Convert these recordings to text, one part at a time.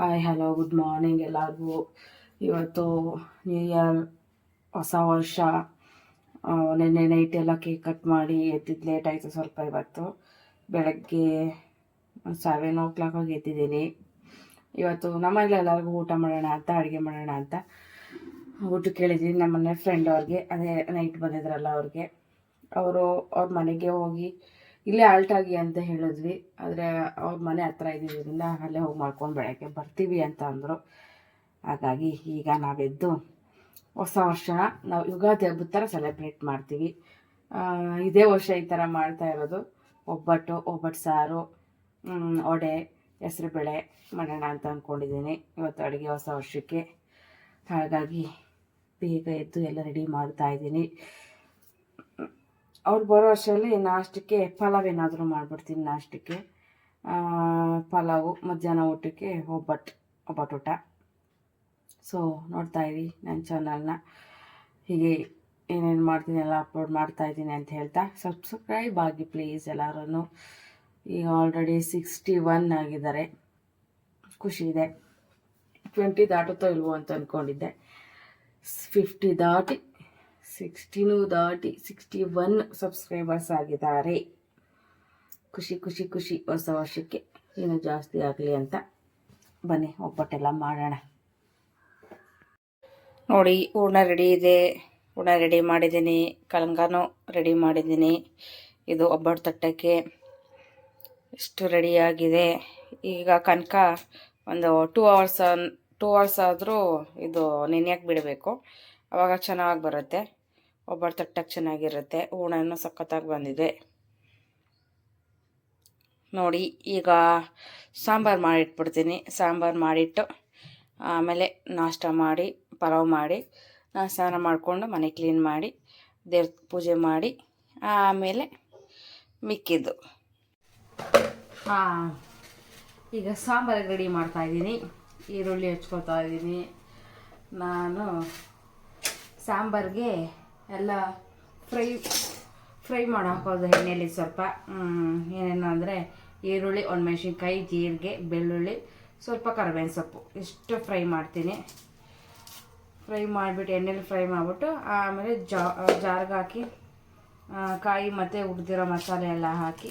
Hi hello good morning ಎಲ್ಲರಿಗೂ. ಇವತ್ತು new year ಹೊಸ ವರ್ಷ. ನೆನ್ನೆ ನೈಟ್ ಎಲ್ಲ ಕೇಕ್ ಕಟ್ ಮಾಡಿ ಎತ್ತಿದ್ದು ಲೇಟ್ ಆಯಿತು ಸ್ವಲ್ಪ ಇವತ್ತು. ಬೆಳಗ್ಗೆ ಸೆವೆನ್ ಓ ಕ್ಲಾಕಾಗಿ ಎತ್ತಿದ್ದೀನಿ ಇವತ್ತು ನಮ್ಮನೇಲಿ ಎಲ್ಲರಿಗೂ ಊಟ ಮಾಡೋಣ ಅಂತ, ಅಡುಗೆ ಮಾಡೋಣ ಅಂತ. ಊಟ ಕೇಳಿದ್ದೀನಿ ನಮ್ಮ ಮನೆ ಫ್ರೆಂಡ್ ಅವ್ರಿಗೆ. ಅದೇ ನೈಟ್ ಬಂದಿದ್ರಲ್ಲ ಅವ್ರಿಗೆ. ಅವರು ಅವ್ರ ಮನೆಗೆ ಹೋಗಿ ಇಲ್ಲೇ ಆಲ್ಟಾಗಿ ಅಂತ ಹೇಳಿದ್ವಿ. ಆದರೆ ಅವ್ರ ಮನೆ ಹತ್ರ ಇದ್ದಿದ್ದರಿಂದ ಅಲ್ಲೇ ಹೋಗಿ ಮಾಡ್ಕೊಂಡು ಬೆಳಗ್ಗೆ ಬರ್ತೀವಿ ಅಂತ ಅಂದರು. ಹಾಗಾಗಿ ಈಗ ನಾವೆದ್ದು ಹೊಸ ವರ್ಷ. ನಾವು ಯುಗಾದಿ ಹಬ್ಬದ ಥರ ಸೆಲೆಬ್ರೇಟ್ ಮಾಡ್ತೀವಿ. ಇದೇ ವರ್ಷ ಈ ಥರ ಮಾಡ್ತಾ ಇರೋದು. ಒಬ್ಬಟ್ಟು ಒಬ್ಬಟ್ಟು ಸಾರು ವಡೆ, ಹೆಸರು ಬೇಳೆ ಮಾಡೋಣ ಅಂತ ಅಂದ್ಕೊಂಡಿದ್ದೀನಿ ಇವತ್ತು ಅಡುಗೆ ಹೊಸ ವರ್ಷಕ್ಕೆ. ಹಾಗಾಗಿ ಬೇಗ ಎದ್ದು ಎಲ್ಲ ರೆಡಿ ಮಾಡ್ತಾ ಇದ್ದೀನಿ. ಅವ್ರು ಬರೋ ಅಷ್ಟರಲ್ಲಿ ನಾಷ್ಟಕ್ಕೆ ಪಲಾವ್ ಏನಾದರೂ ಮಾಡಿಬಿಡ್ತೀನಿ ನಾಷ್ಟಕ್ಕೆ. ಪಲಾವು, ಮಧ್ಯಾಹ್ನ ಊಟಕ್ಕೆ ಒಬ್ಬಟ್ಟು ಒಬ್ಬಟ್ಟು. ಊಟ ಸೊ ನೋಡ್ತಾ ಇರಿ ನನ್ನ ಚಾನಲ್ನ ಹೀಗೆ ಏನೇನು ಮಾಡ್ತೀನಿ ಎಲ್ಲ ಅಪ್ಲೋಡ್ ಮಾಡ್ತಾ ಇದ್ದೀನಿ ಅಂತ ಹೇಳ್ತಾ. ಸಬ್ಸ್ಕ್ರೈಬ್ ಆಗಿ ಪ್ಲೀಸ್ ಎಲ್ಲರೂ ಈಗ ಆಲ್ರೆಡಿ ಸಿಕ್ಸ್ಟಿ ಒನ್ ಆಗಿದ್ದಾರೆ. ಖುಷಿ ಇದೆ. ಟ್ವೆಂಟಿ ದಾಟುತ್ತೋ ಇಲ್ವೋ ಅಂತ ಅಂದ್ಕೊಂಡಿದ್ದೆ ಫಿಫ್ಟಿ ದಾಟಿ ಸಿಕ್ಸ್ಟಿನೂ ದಾಟಿ ಸಿಕ್ಸ್ಟಿ ಒನ್ ಸಬ್ಸ್ಕ್ರೈಬರ್ಸ್ ಆಗಿದ್ದಾರೆ. ಖುಷಿ ಖುಷಿ ಖುಷಿ. ಹೊಸ ವರ್ಷಕ್ಕೆ ಇನ್ನೂ ಜಾಸ್ತಿ ಆಗಲಿ ಅಂತ ಬನ್ನಿ, ಒಬ್ಬಟ್ಟೆಲ್ಲ ಮಾಡೋಣ. ನೋಡಿ, ಹೂರ್ಣ ರೆಡಿ ಇದೆ. ಹೂರ್ಣ ರೆಡಿ ಮಾಡಿದ್ದೀನಿ. ಕಲಂಗಾನೂ ರೆಡಿ ಮಾಡಿದ್ದೀನಿ. ಇದು ಒಬ್ಬಟ್ಟು ತಟ್ಟಕ್ಕೆ ಇಷ್ಟು ರೆಡಿಯಾಗಿದೆ ಈಗ ಕನಕ ಒಂದು ಟೂ ಅವರ್ಸ್ ಟೂ ಅವರ್ಸ್ ಆದರೂ ಇದು ನೆನೆಯಕ್ಕೆ ಬಿಡಬೇಕು. ಆವಾಗ ಚೆನ್ನಾಗಿ ಬರುತ್ತೆ. ಒಬ್ಬಟ್ಟು ತಟ್ಟಕ್ಕೆ ಚೆನ್ನಾಗಿರುತ್ತೆ. ಹೂಣನೂ ಸಖತ್ತಾಗಿ ಬಂದಿದೆ. ನೋಡಿ, ಈಗ ಸಾಂಬಾರು ಮಾಡಿಟ್ಬಿಡ್ತೀನಿ. ಸಾಂಬಾರು ಮಾಡಿಟ್ಟು ಆಮೇಲೆ ನಾಷ್ಟ ಮಾಡಿ, ಪಲಾವ್ ಮಾಡಿ, ನಾನು ಸ್ನಾನ ಮಾಡಿಕೊಂಡು ಮನೆ ಕ್ಲೀನ್ ಮಾಡಿ, ದೇವ್ರ ಪೂಜೆ ಮಾಡಿ, ಆಮೇಲೆ ಮಿಕ್ಕಿದ್ದು. ಈಗ ಸಾಂಬಾರು ರೆಡಿ ಮಾಡ್ತಾಯಿದ್ದೀನಿ ಈರುಳ್ಳಿ ಹಚ್ಕೊತಾ ಇದ್ದೀನಿ. ನಾನು ಸಾಂಬಾರಿಗೆ ಎಲ್ಲ ಫ್ರೈ ಫ್ರೈ ಮಾಡಿ ಹಾಕೋದು ಎಣ್ಣೆಯಲ್ಲಿ ಸ್ವಲ್ಪ ಏನೇನು ಅಂದರೆ ಈರುಳ್ಳಿ, ಒಣಮೆಣ್ಸಿನ್ಕಾಯಿ, ಜೀರಿಗೆ, ಬೆಳ್ಳುಳ್ಳಿ, ಸ್ವಲ್ಪ ಕರಿಬೇವಿನ ಸೊಪ್ಪು. ಇಷ್ಟು ಫ್ರೈ ಮಾಡ್ತೀನಿ. ಫ್ರೈ ಮಾಡಿಬಿಟ್ಟು, ಎಣ್ಣೆಲಿ ಫ್ರೈ ಮಾಡಿಬಿಟ್ಟು, ಆಮೇಲೆ ಜಾರ್ಗೆ ಹಾಕಿ ಕಾಯಿ ಮತ್ತು ಉಡ್ದಿರೋ ಮಸಾಲೆ ಎಲ್ಲ ಹಾಕಿ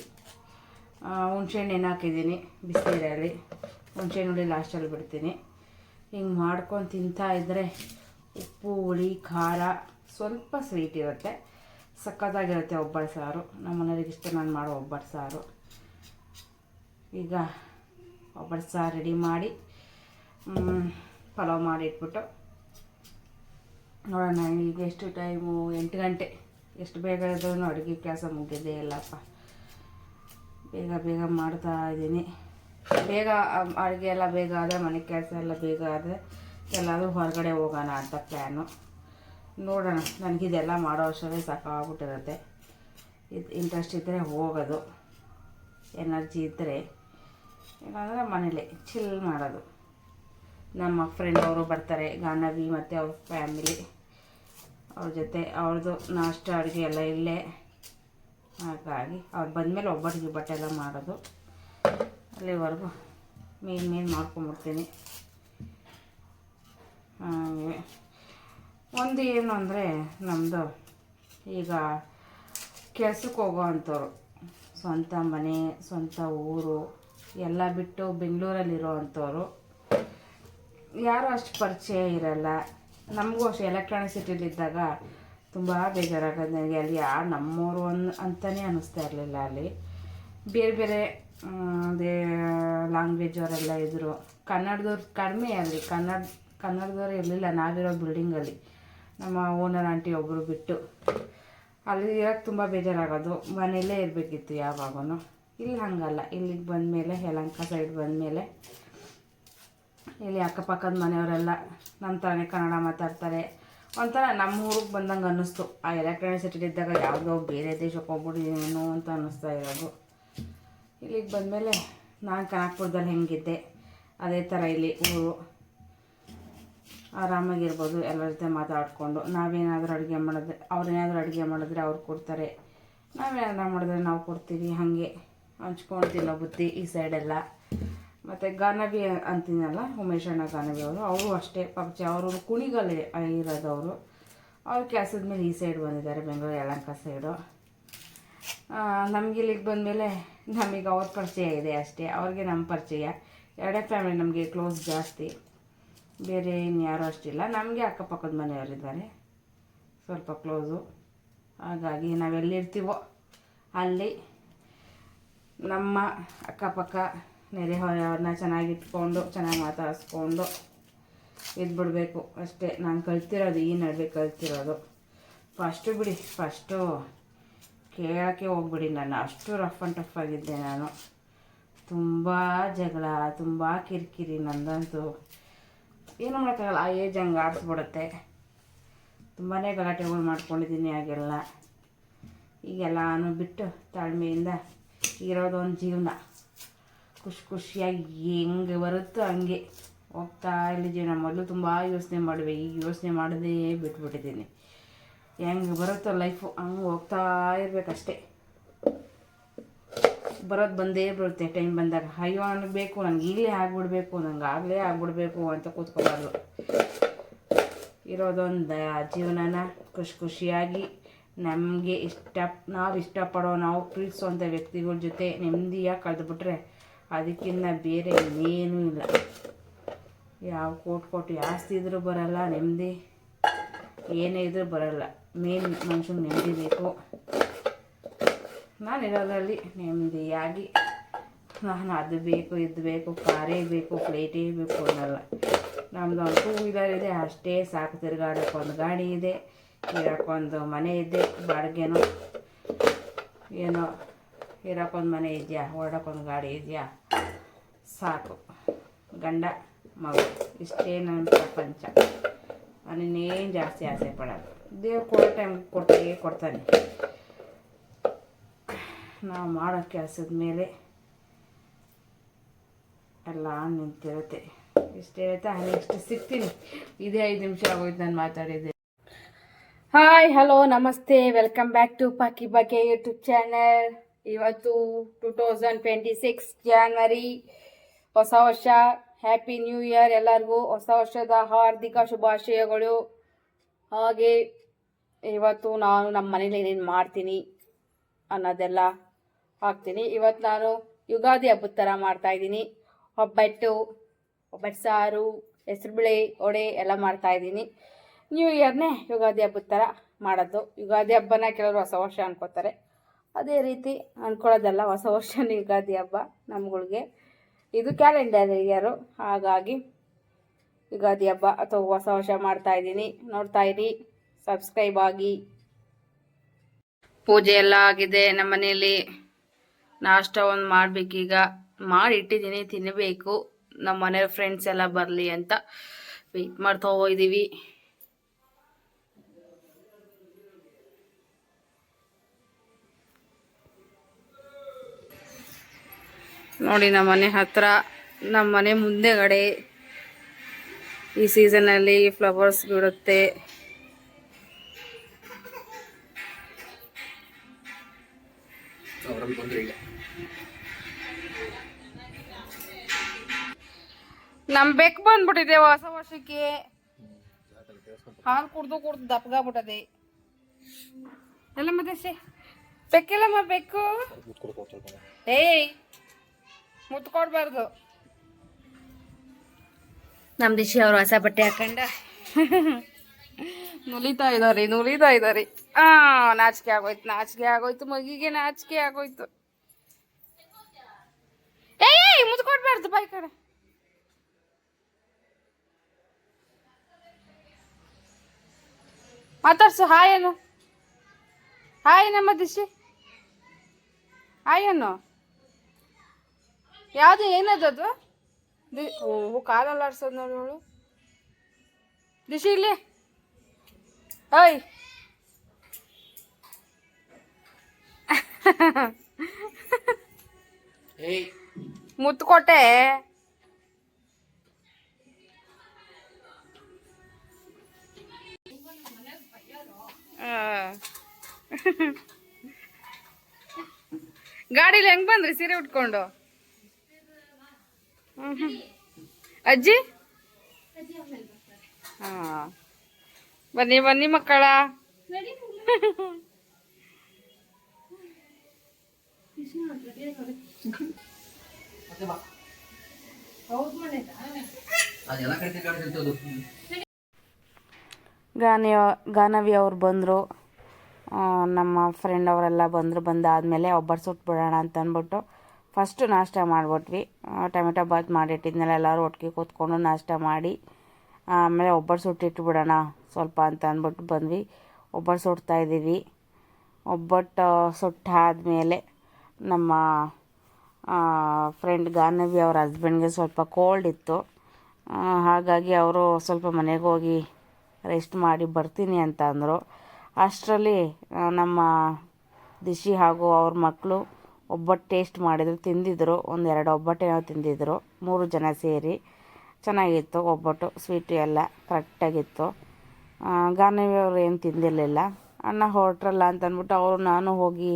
ಹುಣ್ಸೆಹಣ್ಣು ನೆನೆ ಹಾಕಿದ್ದೀನಿ ಬಿಸಿನೀರಲ್ಲಿ. ಹುಣ್ಸೆಹಣ್ಣು ಹುಳಿ ಲಾಸ್ಟಲ್ಲಿ ಬಿಡ್ತೀನಿ. ಹಿಂಗೆ ಮಾಡ್ಕೊಂಡು ತಿಂತಾ ಇದ್ದರೆ ಉಪ್ಪು, ಹುಳಿ, ಖಾರ ಸ್ವಲ್ಪ ಸ್ವೀಟ್ ಇರುತ್ತೆ. ಸಖತ್ತಾಗಿರುತ್ತೆ ಒಬ್ಬಟ್ಟು ಸಾರು. ನಮ್ಮ ಮನೆಯವ್ರಿಗೆ ಇಷ್ಟ ನಾನು ಮಾಡೋ ಒಬ್ಬಟ್ಟು ಸಾರು. ಈಗ ಒಬ್ಬಟ್ಟು ಸಾರು ರೆಡಿ ಮಾಡಿ ಪಲಾವ್ ಮಾಡಿ ಇಟ್ಬಿಟ್ಟು ನೋಡೋಣ ಈಗ ಎಷ್ಟು ಟೈಮು ಎಂಟು ಗಂಟೆ. ಎಷ್ಟು ಬೇಗ ಇದ್ರೂ ಅಡುಗೆ ಕೆಲಸ ಮುಗಿದೆ ಎಲ್ಲಪ್ಪ. ಬೇಗ ಬೇಗ ಮಾಡ್ತಾ ಇದ್ದೀನಿ. ಬೇಗ ಅಡುಗೆ ಎಲ್ಲ ಬೇಗ ಆದರೆ, ಮನೆ ಕೆಲಸ ಎಲ್ಲ ಬೇಗ ಆದರೆ ಎಲ್ಲಾದರೂ ಹೊರಗಡೆ ಹೋಗೋಣ ಅಂತ ಪ್ಲ್ಯಾನು ನೋಡೋಣ. ನನಗಿದೆಲ್ಲ ಮಾಡೋ ಅವಶ್ಯವೇ ಸಾಕಾಗ್ಬಿಟ್ಟಿರುತ್ತೆ ಇದು ಇಂಟ್ರೆಸ್ಟ್ ಇದ್ದರೆ ಹೋಗೋದು. ಎನರ್ಜಿ ಇದ್ದರೆ ಇಲ್ಲಾಂದರೆ ಮನೇಲಿ ಚಿಲ್ ಮಾಡೋದು. ನಮ್ಮ ಫ್ರೆಂಡ್ ಅವರು ಬರ್ತಾರೆ. ಗಾನವಿ ಮತ್ತು ಅವ್ರ ಫ್ಯಾಮಿಲಿ ಅವ್ರ ಜೊತೆ. ಅವ್ರದ್ದು ನಾಷ್ಟ, ಅಡುಗೆ ಎಲ್ಲ ಇಲ್ಲೇ. ಹಾಗಾಗಿ ಅವ್ರು ಬಂದಮೇಲೆ ಬಟ್ಟೆ ಎಲ್ಲ ಮಾಡೋದು. ಅಲ್ಲಿವರೆಗೂ ಮೀನು ಮೀನು ಮಾಡ್ಕೊಂಬಿಡ್ತೀನಿ. ಹಾಗೆ. ಒಂದು ಏನು ಅಂದರೆ ನಮ್ಮದು ಈಗ ಕೆಲ್ಸಕ್ಕೆ ಹೋಗೋ ಅಂಥವ್ರು ಸ್ವಂತ ಮನೆ, ಸ್ವಂತ ಊರು, ಎಲ್ಲ ಬಿಟ್ಟು ಬೆಂಗಳೂರಲ್ಲಿರೋ ಅಂಥವ್ರು. ಯಾರೂ ಅಷ್ಟು ಪರಿಚಯ ಇರಲ್ಲ. ನಮಗೂ ಅಷ್ಟು, ಎಲೆಕ್ಟ್ರಾನಿಕ್ ಸಿಟಿಲಿದ್ದಾಗ ತುಂಬ ಬೇಜಾರಾಗೋದು. ನನಗೆ ಅಲ್ಲಿ ಯಾರು ನಮ್ಮವರು ಅನ್, ಅಂತಲೇ ಅನ್ನಿಸ್ತಾ ಇರಲಿಲ್ಲ ಅಲ್ಲಿ. ಬೇರೆ ಬೇರೆ ಅದೇ ಲ್ಯಾಂಗ್ವೇಜ್ ಅವರೆಲ್ಲ ಇದ್ದರು ಕನ್ನಡದವ್ರು ಕಡಿಮೆ ಅಲ್ಲಿ. ಕನ್ನಡ, ಕನ್ನಡದವ್ರು ಇರಲಿಲ್ಲ. ನಾವಿರೋ ಬಿಲ್ಡಿಂಗಲ್ಲಿ ನಮ್ಮ ಓನರ್ ಆಂಟಿ ಒಬ್ಬರು ಬಿಟ್ಟು. ಅಲ್ಲಿ ಇರೋಕ್ಕೆ ತುಂಬ ಬೇಜಾರಾಗೋದು. ಮನೆಯಲ್ಲೇ ಇರಬೇಕಿತ್ತು ಯಾವಾಗೂ ಇಲ್ಲಿ ಹಂಗಲ್ಲ. ಇಲ್ಲಿಗೆ ಬಂದಮೇಲೆ ಯಲಂಕ ಸೈಡ್ ಬಂದಮೇಲೆ. ಇಲ್ಲಿ ಅಕ್ಕಪಕ್ಕದ ಮನೆಯವರೆಲ್ಲ ನಮ್ಮ ಥರನೇ ಕನ್ನಡ ಮಾತಾಡ್ತಾರೆ. ಒಂಥರ ನಮ್ಮ ಊರಿಗೆ ಬಂದಂಗೆ ಅನ್ನಿಸ್ತು. ಆ ಎಲೆಕ್ಟ್ರಾನಿಕ್ ಸಿಟಿಲಿದ್ದಾಗ ಯಾವುದೋ ಬೇರೆ ದೇಶಕ್ಕೆ ಹೋಗ್ಬಿಟ್ಟಿದ್ದೀನೇನೋ ಅಂತ ಅನ್ನಿಸ್ತಾ ಇರೋದು. ಇಲ್ಲಿಗೆ ಬಂದಮೇಲೆ ನಾನು ಕನಕಪುರದಲ್ಲಿ ಹೆಂಗಿದ್ದೆ. ಅದೇ ಥರ ಇಲ್ಲಿ ಊರು. ಆರಾಮಾಗಿರ್ಬೋದು, ಎಲ್ಲರ ಜೊತೆ ಮಾತಾಡಿಕೊಂಡು. ನಾವೇನಾದರೂ ಅಡುಗೆ ಮಾಡಿದ್ರೆ, ಅವ್ರೇನಾದರೂ ಅಡುಗೆ ಮಾಡಿದ್ರೆ ಅವ್ರು ಕೊಡ್ತಾರೆ. ನಾವೇನಾದ್ರು ಮಾಡಿದ್ರೆ ನಾವು ಕೊಡ್ತೀವಿ, ಹಾಗೆ. ಹಂಚ್ಕೊಂಡು ತಿನ್ನೋ ಬುದ್ಧಿ ಈ ಸೈಡೆಲ್ಲ. ಮತ್ತು ಗಾನವಿ ಅಂತೀನಲ್ಲ, ಉಮೇಶ್ ಅಣ್ಣ ಗಾನವಿ ಅವರು ಅವರು ಅಷ್ಟೇ. ಪಬ್ಜಿ ಅವರು ಕುಣಿಗಲ್ಲೇ ಇರೋದು ಅವರು ಅವ್ರು ಕೆಲಸದ ಮೇಲೆ ಈ ಸೈಡ್ ಬಂದಿದ್ದಾರೆ, ಬೆಂಗಳೂರು ಯಲಂಕ ಸೈಡು. ನಮಗೆ ಇಲ್ಲಿಗೆ ಬಂದಮೇಲೆ ನಮಗೆ ಅವ್ರ ಪರಿಚಯ ಇದೆ ಅಷ್ಟೇ. ಅವ್ರಿಗೆ ನಮ್ಮ ಪರಿಚಯ. ಎರಡೇ ಫ್ಯಾಮಿಲಿ ನಮಗೆ ಕ್ಲೋಸ್ ಜಾಸ್ತಿ. ಬೇರೆ ಇನ್ಯಾರೂ ಅಷ್ಟಿಲ್ಲ. ನಮಗೆ ಅಕ್ಕಪಕ್ಕದ ಮನೆಯವರಿದ್ದಾರೆ. ಸ್ವಲ್ಪ ಕ್ಲೋಸು ಹಾಗಾಗಿ ನಾವೆಲ್ಲಿರ್ತೀವೋ ಅಲ್ಲಿ ನಮ್ಮ ಅಕ್ಕಪಕ್ಕ ನೆರೆಹೊರೆಯವ್ರನ್ನ ಚೆನ್ನಾಗಿ ಇಟ್ಕೊಂಡು, ಚೆನ್ನಾಗಿ ಮಾತಾಡಿಸ್ಕೊಂಡು ಇದ್ಬಿಡಬೇಕು. ಅಷ್ಟೇ. ನಾನು ಕಲ್ತಿರೋದು, ಈ ನಡುವೆ ಕಲ್ತಿರೋದು. ಫಸ್ಟು ಬಿಡಿ. ಫಸ್ಟು ಕೇಳೋಕ್ಕೆ ಹೋಗ್ಬಿಡಿ ನಾನು. ಅಷ್ಟು ರಫ್ ಆ್ಯಂಡ್ ಟಫ್ ಆಗಿದ್ದೆ ನಾನು. ತುಂಬ ಜಗಳ, ತುಂಬ ಕಿರಿಕಿರಿ ನಂದಂತೂ. ಏನು ಮಾಡೋಕ್ಕಾಗಲ್ಲ, ಆ ಏಜ್ ಹಂಗೆ ಆಡಿಸ್ಬಿಡುತ್ತೆ. ತುಂಬಾ ಗಲಾಟೆಗಳು ಮಾಡ್ಕೊಂಡಿದ್ದೀನಿ ಆಗೆಲ್ಲ ಈಗೆಲ್ಲಾನು ಬಿಟ್ಟು ತಾಳ್ಮೆಯಿಂದ ಇರೋದೊಂದು ಜೀವನ. ಖುಷಿ ಖುಷಿಯಾಗಿ ಹೆಂಗೆ ಬರುತ್ತೋ ಹಂಗೆ ಹೋಗ್ತಾ ಇಲ್ಲಿ ಜೀವನ. ಮೊದಲು ತುಂಬ ಯೋಚನೆ ಮಾಡುವೆ, ಈಗ ಯೋಚನೆ ಮಾಡದೇ ಬಿಟ್ಬಿಟ್ಟಿದ್ದೀನಿ. ಹೆಂಗೆ ಬರುತ್ತೋ ಲೈಫು ಹಂಗೆ ಹೋಗ್ತಾ ಇರಬೇಕಷ್ಟೇ. ಬರೋದು ಬಂದೇ ಬರುತ್ತೆ ಟೈಮ್ ಬಂದಾಗ. ಅಯ್ಯೋ ನನಗೆ ಬೇಕು ನನಗೆ ಈಗಲೇ ಆಗ್ಬಿಡ್ಬೇಕು, ನಂಗೆ ಆಗಲೇ ಆಗ್ಬಿಡ್ಬೇಕು ಅಂತ ಕೂತ್ಕೋಬಾರ್ದು. ಇರೋದೊಂದು ಜೀವನನ ಖುಷಿ ಖುಷಿಯಾಗಿ ನಮಗೆ ಇಷ್ಟ, ನಾವು ಇಷ್ಟಪಡೋ ನಾವು ಪ್ರೀತಿಸುವಂಥ ವ್ಯಕ್ತಿಗಳ ಜೊತೆ ನೆಮ್ಮದಿಯಾಗಿ ಕಳೆದುಬಿಟ್ರೆ ಅದಕ್ಕಿಂತ ಬೇರೆ ಇನ್ನೇನೂ ಇಲ್ಲ. ಯಾವ ಕೋಟ್ ಕೊಟ್ಟು ಜಾಸ್ತಿ ಇದ್ರೂ ಬರಲ್ಲ, ನೆಮ್ಮದಿ ಏನೇ ಇದ್ರೂ ಬರಲ್ಲ. ಮೇನ್ ಮನುಷ್ಯನ ನೆಮ್ಮದಿ ಬೇಕು. ನಾನು ಇರೋದರಲ್ಲಿ ನೆಮ್ಮದಿಯಾಗಿ ನಾನು ಅದು ಬೇಕು, ಇದು ಬೇಕು ಕಾರೇ ಬೇಕು, ಪ್ಲೇಟೇ ಬೇಕು ಅನ್ನೋಲ್ಲ. ನಮ್ಮದು ಒಂದು ಟೂ ವೀಲರ್ ಇದೆ, ಅಷ್ಟೇ ಸಾಕು. ತಿರುಗಾಡೋಕ್ಕೊಂದು ಗಾಡಿ ಇದೆ ಇರೋಕ್ಕೊಂದು ಮನೆ ಇದೆ, ಬಾಡಿಗೆನೋ ಏನೋ ಇರೋಕ್ಕೊಂದು ಮನೆ ಇದೆಯಾ ಓಡೋಕ್ಕೊಂದು ಗಾಡಿ ಇದೆಯಾ? ಸಾಕು. ಗಂಡ, ಮಗು, ಇಷ್ಟೇ ನನ್ನ ಪ್ರಪಂಚ. ನಾನಿನ್ನೇನು ಜಾಸ್ತಿ ಆಸೆ ಪಡೋದು ದೇವ್ರು ಕೊಡೋ ಟೈಮ್ ಕೊಟ್ಟೇ ಕೊಡ್ತಾನೆ. ನಾವು ಮಾಡೋ ಕೆಲಸದ ಮೇಲೆ ಎಲ್ಲ ನಿಂತಿರುತ್ತೆ. ಇಷ್ಟು ಹೇಳ್ತಾ ನೆಕ್ಸ್ಟ್ ಸಿಗ್ತೀನಿ. ಇದೇ ಐದು ನಿಮಿಷ ಆಗೋಯ್ತು ನಾನು ಮಾತಾಡಿದ್ದೆ. ಹಾಯ್ ಹಲೋ ನಮಸ್ತೆ. ವೆಲ್ಕಮ್ ಬ್ಯಾಕ್ ಟು ಪಾಕಿ ಬಗ್ಗೆ ಯೂಟ್ಯೂಬ್ ಚಾನಲ್ ಇವತ್ತು ಟೂ ತೌಸಂಡ್ ಜಾನ್ವರಿ ಹೊಸ ವರ್ಷ. ಹ್ಯಾಪಿ ನ್ಯೂ ಇಯರ್ ಎಲ್ಲರಿಗೂ. ಹೊಸ ವರ್ಷದ ಹಾರ್ದಿಕ ಶುಭಾಶಯಗಳು. ಹಾಗೆ ಇವತ್ತು ನಾನು ನಮ್ಮ ಮನೇಲಿ ಏನೇನು ಮಾಡ್ತೀನಿ ಅನ್ನೋದೆಲ್ಲ ಹಾಕ್ತೀನಿ. ಇವತ್ತು ನಾನು ಯುಗಾದಿ ಹಬ್ಬದ ಥರ ಮಾಡ್ತಾಯಿದ್ದೀನಿ ಒಬ್ಬಟ್ಟು ಒಬ್ಬಟ್ಟು ಸಾರು, ಹೆಸ್ರುಬೇಳೆ, ವಡೆ ಎಲ್ಲ ಮಾಡ್ತಾಯಿದ್ದೀನಿ ನ್ಯೂ ಇಯರ್ನೇ ಯುಗಾದಿ ಹಬ್ಬದ ಥರ ಮಾಡೋದು. ಯುಗಾದಿ ಹಬ್ಬನ ಕೆಲವರು ಹೊಸ ವರ್ಷ ಅನ್ಕೋತಾರೆ. ಅದೇ ರೀತಿ ಅಂದ್ಕೊಳ್ಳೋದಲ್ಲ ಹೊಸ ವರ್ಷನ ಯುಗಾದಿ ಹಬ್ಬ ನಮ್ಗಳಿಗೆ. ಇದು ಕ್ಯಾಲೆಂಡರ್ ಇಯರು ಹಾಗಾಗಿ ಯುಗಾದಿ ಹಬ್ಬ ಅಥವಾ ಹೊಸ ವರ್ಷ ಮಾಡ್ತಾಯಿದ್ದೀನಿ ನೋಡ್ತಾಯಿರಿ ಸಬ್ಸ್ಕ್ರೈಬ್ ಆಗಿ. ಪೂಜೆ ಎಲ್ಲ ಆಗಿದೆ ನಮ್ಮ ಮನೆಯಲ್ಲಿ ನಾಷ್ಟ ಒಂದು ಮಾಡಬೇಕೀಗ. ಮಾಡಿ ಇಟ್ಟಿದ್ದೀನಿ ತಿನ್ನಬೇಕು ನಮ್ಮ ಮನೆ ಫ್ರೆಂಡ್ಸ್ ಎಲ್ಲ ಬರಲಿ ಅಂತ ವೆಯ್ಟ್ ಮಾಡ್ತಾ ಹೋಗಿದ್ದೀವಿ ನೋಡಿ ನಮ್ಮ ಮನೆ ಹತ್ರ, ನಮ್ಮ ಮನೆ ಮುಂದೆಗಡೆ ಈ ಸೀಸನಲ್ಲಿ ಫ್ಲವರ್ಸ್ ಬಿಡುತ್ತೆ. ನಮ್ ಬೆಕ್ ಬಂದ್ಬಿಟ್ಟಿದೆ ಹೊಸ ವರ್ಷಕ್ಕೆ. ಹಾಲು ಕುಡ್ದು ಕುಡ್ದು ದಪ್ಪಗಾಗ್ಬಿಟ್ಟದೆ ಎಲ್ಲ ಮತ್ತೆ ಬೆಕ್ಕಿಲ್ಲಮ್ಮ ಬೆಕ್ಕು? ಏಯ್ ಮುತ್ಕೊಡ್ಬಾರ್ದು. ನಮ್ಮ ದಿಶಿ ಅವ್ರು ಹೊಸ ಬಟ್ಟೆ ಹಾಕೊಂಡ. ನುಲಿತಾ ಇದಾರೆ ನುಲಿತಾ ಇದಾರೆ. ಆ, ನಾಚಿಕೆ ಆಗೋಯ್ತು ನಾಚಿಕೆ ಆಗೋಯ್ತು, ಮಗಿಗೆ ನಾಚಿಕೆ ಆಗೋಯ್ತು. ಏಯ್ ಮುತ್ಕೊಡ್ಬಾರ್ದು ಬಾಯ್ ಕಡೆ. ಮಾತಾಡ್ಸು, ಹಾಯ್ ಏನು ಹಾಯ್ ನಮ್ಮ ದಿಶಿ. ಹಾಯ್ ಯಾವುದು, ಏನದು ದಿ ಓ ಕಾಲಲ್ಲಿ ಆಡ್ಸೋದು ನೋಡಿ ಅವಳು. ದಿಶಿ ಇಲ್ಲಿ. ಓಯ್ ಮುತ್ತು ಕೊಟ್ಟೆ ಆ. ಗಾಡೀಲಿ ಹೆಂಗ್ ಬಂದ್ರಿ ಸೀರೆ ಉಟ್ಕೊಂಡು ಅಜ್ಜಿ ಹಾಂ ಬನ್ನಿ ಬನ್ನಿ ಮಕ್ಕಳ. ಗಾನ ಗಾನವಿ ಅವ್ರು ಬಂದರು. ನಮ್ಮ ಫ್ರೆಂಡ್ ಅವರೆಲ್ಲ ಬಂದರು, ಬಂದಾದಮೇಲೆ ಒಬ್ಬರು ಸುಟ್ಬಿಡೋಣ ಅಂತ ಅಂತಂದ್ಬಿಟ್ಟು ಫಸ್ಟು ನಾಷ್ಟ ಮಾಡಿಬಿಟ್ವಿ. ಟೊಮೆಟೊ ಬಾತ್ ಮಾಡಿಟ್ಟಿದ್ನೆಲ್ಲ, ಎಲ್ಲರೂ ಒಟ್ಟಿಗೆ ಕೂತ್ಕೊಂಡು ನಾಷ್ಟ ಮಾಡಿ, ಆಮೇಲೆ ಒಬ್ಬರು ಸುಟ್ಟಿಟ್ಬಿಡೋಣ ಸ್ವಲ್ಪ ಅಂತ ಅಂದ್ಬಿಟ್ಟು ಬಂದ್ವಿ. ಒಬ್ಬಟ್ಟು ಸುಡ್ತಾ ಇದ್ದೀವಿ. ಒಬ್ಬಟ್ಟು ಸುಟ್ಟಾದಮೇಲೆ ನಮ್ಮ ಫ್ರೆಂಡ್ ಗಾನವಿ ಅವ್ರ ಹಸ್ಬೆಂಡ್ಗೆ ಸ್ವಲ್ಪ ಕೋಲ್ಡ್ ಇತ್ತು. ಹಾಗಾಗಿ ಅವರು ಸ್ವಲ್ಪ ಮನೆಗೆ ಹೋಗಿ ರೆಸ್ಟ್ ಮಾಡಿ ಬರ್ತೀನಿ ಅಂತ ಅಂದರು. ಅಷ್ಟರಲ್ಲಿ ನಮ್ಮ ದಿಶಿ ಹಾಗೂ ಅವ್ರ ಮಕ್ಕಳು ಒಬ್ಬಟ್ಟು ಟೇಸ್ಟ್ ಮಾಡಿದ್ರು, ತಿಂದಿದ್ರು. ಒಂದೆರಡು ಒಬ್ಬಟ್ಟೇನೋ ತಿಂದಿದ್ರು. ಮೂರು ಜನ ಸೇರಿ. ಚೆನ್ನಾಗಿತ್ತು ಒಬ್ಬಟ್ಟು ಸ್ವೀಟು ಎಲ್ಲ ಕರೆಕ್ಟಾಗಿತ್ತು ಗಾನವಿ ಅವರು ಏನು ತಿಂದಿರಲಿಲ್ಲ. ಅಣ್ಣ ಹೊರಟ್ರಲ್ಲ ಅಂತ ಅಂದ್ಬಿಟ್ಟು ಅವರು ನಾನು ಹೋಗಿ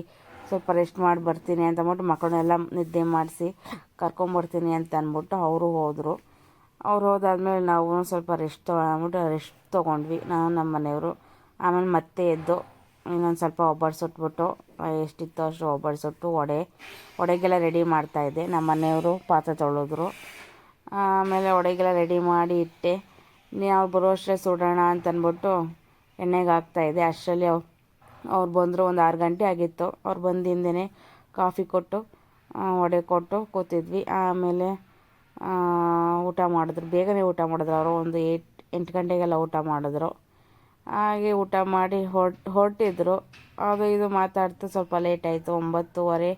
ಸ್ವಲ್ಪ ರೆಸ್ಟ್ ಮಾಡಿ ಬರ್ತೀನಿ ಅಂತ ಅಂದ್ಬಿಟ್ಟು ಮಕ್ಕಳನ್ನೆಲ್ಲ ನಿದ್ದೆ ಮಾಡಿಸಿ ಕರ್ಕೊಂಬರ್ತೀನಿ ಅಂತ ಅಂದ್ಬಿಟ್ಟು ಅವರು ಹೋದರು. ಅವ್ರು ಹೋದಾದ್ಮೇಲೆ ನಾವು ಸ್ವಲ್ಪ ರೆಸ್ಟ್ ತೊಗೊಂಡ್ಬಿಟ್ಟು ರೆಸ್ಟ್ ತೊಗೊಂಡ್ವಿ. ನಾವು ನಮ್ಮ ಮನೆಯವರು. ಆಮೇಲೆ ಮತ್ತೆ ಎದ್ದು ಇನ್ನೊಂದು ಸ್ವಲ್ಪ ಒಬ್ಬಟ್ಟು ಸುಟ್ಬಿಟ್ಟು, ಎಷ್ಟಿತ್ತು ಅಷ್ಟು ಒಬ್ಬರು ಸುಟ್ಟು ವಡೆ, ವಡೆಗೆಲ್ಲ ರೆಡಿ ಮಾಡ್ತಾಯಿದ್ದೆ ನಮ್ಮ ಮನೆಯವರು ಪಾತ್ರೆ ತೊಳೆದ್ರು ಆಮೇಲೆ ಒಡೆಗೆಲ್ಲ ರೆಡಿ ಮಾಡಿ ಇಟ್ಟೆ. ನಾವು ಬರೋ ಅಷ್ಟೇ ಸುಡೋಣ ಅಂತ ಅಂದ್ಬಿಟ್ಟು ಎಣ್ಣೆಗೆ ಹಾಕ್ತಾಯಿದ್ದೆ ಅಷ್ಟರಲ್ಲಿ ಅವ್ರು ಅವ್ರು ಬಂದರು ಒಂದು ಆರು ಗಂಟೆ ಆಗಿತ್ತು. ಅವ್ರು ಬಂದಿಂದನೇ ಕಾಫಿ ಕೊಟ್ಟು ಒಡೆ ಕೊಟ್ಟು ಕೂತಿದ್ವಿ. ಆಮೇಲೆ ಊಟ ಮಾಡಿದ್ರು. ಬೇಗನೆ ಊಟ ಮಾಡಿದ್ರು ಅವರು. ಒಂದು ಏಟ್, ಎಂಟು ಗಂಟೆಗೆಲ್ಲ ಊಟ ಮಾಡಿದ್ರು. ಹಾಗೆ ಊಟ ಮಾಡಿ ಹೊರ, ಹೊರಟಿದ್ರು. ಆಗ ಇದು ಮಾತಾಡ್ತಾ ಸ್ವಲ್ಪ ಲೇಟ್ ಆಯಿತು. ಒಂಬತ್ತುವರೆ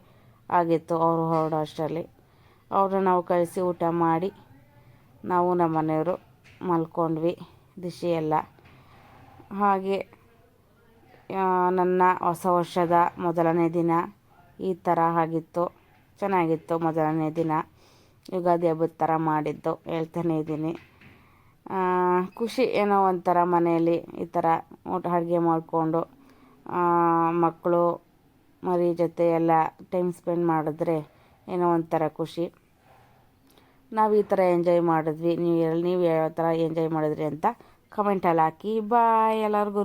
ಆಗಿತ್ತು ಅವರು ಹೊರಡೋ ಅಷ್ಟರಲ್ಲಿ. ಅವರು ನಾವು ಕಳಿಸಿ ಊಟ ಮಾಡಿ, ನಾವು ನಮ್ಮ ಮನೆಯವರು ಮಲ್ಕೊಂಡ್ವಿ, ದಿಶಿ ಹಾಗೆ ನನ್ನ ಹೊಸ ವರ್ಷದ ಮೊದಲನೇ ದಿನ ಈ ಥರ ಆಗಿತ್ತು. ಚೆನ್ನಾಗಿತ್ತು ಮೊದಲನೇ ದಿನ. ಯುಗಾದಿ ಹಬ್ಬದ ಥರ ಮಾಡಿದ್ದು, ಹೇಳ್ತಾನೇ ಇದ್ದೀನಿ. ಖುಷಿ ಏನೋ ಒಂಥರ ಮನೆಯಲ್ಲಿ ಈ ಥರ ಊಟ, ಅಡುಗೆ ಮಾಡಿಕೊಂಡು ಮಕ್ಕಳು ಮರಿ ಜೊತೆ ಎಲ್ಲ ಟೈಮ್ ಸ್ಪೆಂಡ್ ಮಾಡಿದ್ರೆ ಏನೋ ಒಂಥರ ಖುಷಿ. ನಾವು ಈ ಥರ ಎಂಜಾಯ್ ಮಾಡಿದ್ವಿ. ನೀವು ನೀವು ಯಾವ ಥರ ಎಂಜಾಯ್ ಮಾಡಿದ್ರಿ ಅಂತ ಕಮೆಂಟಲ್ಲಿ ಹಾಕಿ. ಬಾಯ್ ಎಲ್ಲರಿಗೂ